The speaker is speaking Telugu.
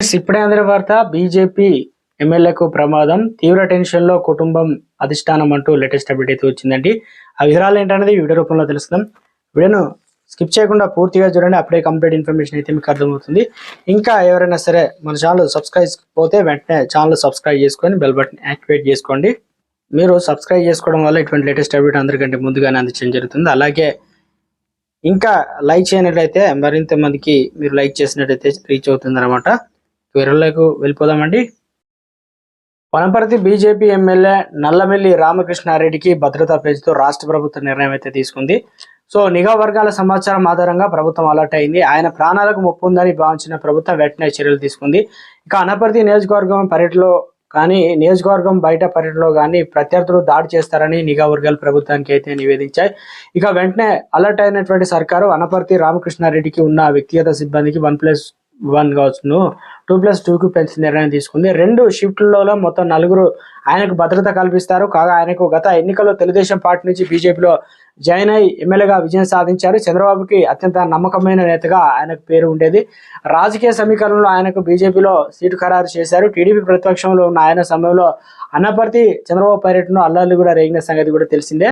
ఇప్పుడే అందరి వార్త బీజేపీ ఎమ్మెల్యేకు ప్రమాదం తీవ్ర టెన్షన్లో కుటుంబం అధిష్టానం అంటూ లేటెస్ట్ అప్డేట్ అయితే వచ్చిందండి. ఆ వివరాలు ఏంటనేది వీడియో రూపంలో తెలుసుకుందాం. వీడియోను స్కిప్ చేయకుండా పూర్తిగా చూడండి అప్పుడే కంప్లీట్ ఇన్ఫర్మేషన్ అయితే మీకు అర్థమవుతుంది. ఇంకా ఎవరైనా సరే మన ఛానల్ సబ్స్క్రైబ్ పోతే వెంటనే ఛానల్ సబ్స్క్రైబ్ చేసుకొని బెల్ బటన్ యాక్టివేట్ చేసుకోండి. మీరు సబ్స్క్రైబ్ చేసుకోవడం వల్ల ఇటువంటి లేటెస్ట్ అప్డేట్ అందరికంటే ముందుగానే అందించడం జరుగుతుంది. అలాగే ఇంకా లైక్ చేయనట్లయితే మరింత మందికి మీరు లైక్ చేసినట్లయితే రీచ్ అవుతుంది అనమాట వివరాలకు వెళ్ళిపోదామండి. వనపర్తి బీజేపీ ఎమ్మెల్యే నల్లమెల్లి రామకృష్ణారెడ్డికి భద్రతా పేరుతో రాష్ట్ర ప్రభుత్వం నిర్ణయం అయితే తీసుకుంది. సో నిఘా వర్గాల సమాచారం ఆధారంగా ప్రభుత్వం అలర్ట్ అయింది. ఆయన ప్రాణాలకు ముప్పు ఉందని భావించిన ప్రభుత్వం వెంటనే చర్యలు తీసుకుంది. ఇక అనపర్తి నియోజకవర్గం పర్యటనలో కానీ నియోజకవర్గం బయట పర్యటనలో కానీ ప్రత్యర్థులు దాడి చేస్తారని నిఘా వర్గాలు ప్రభుత్వానికి అయితే నివేదించాయి. ఇక వెంటనే అలర్ట్ అయినటువంటి సర్కారు అనపర్తి రామకృష్ణారెడ్డికి ఉన్న వ్యక్తిగత సిబ్బందికి వన్ ప్లస్ వన్ కావచ్చును. టూ ప్లస్ టూకి పెంచి నిర్ణయం తీసుకుంది. రెండు షిఫ్ట్లలో మొత్తం నలుగురు ఆయనకు భద్రత కల్పిస్తారు. కాగా ఆయనకు గత ఎన్నికల్లో తెలుగుదేశం పార్టీ నుంచి బీజేపీలో జాయిన్ అయి ఎమ్మెల్యేగా విజయం సాధించారు. చంద్రబాబుకి అత్యంత నమ్మకమైన నేతగా ఆయనకు పేరు ఉండేది. రాజకీయ సమీకరణలో ఆయనకు బీజేపీలో సీటు ఖరారు చేశారు. టీడీపీ ప్రతిపక్షంలో ఉన్న ఆయన సమయంలో అన్నపర్తి చంద్రబాబు పర్యటన అల్లర్లు కూడా రేగిన సంగతి కూడా తెలిసిందే.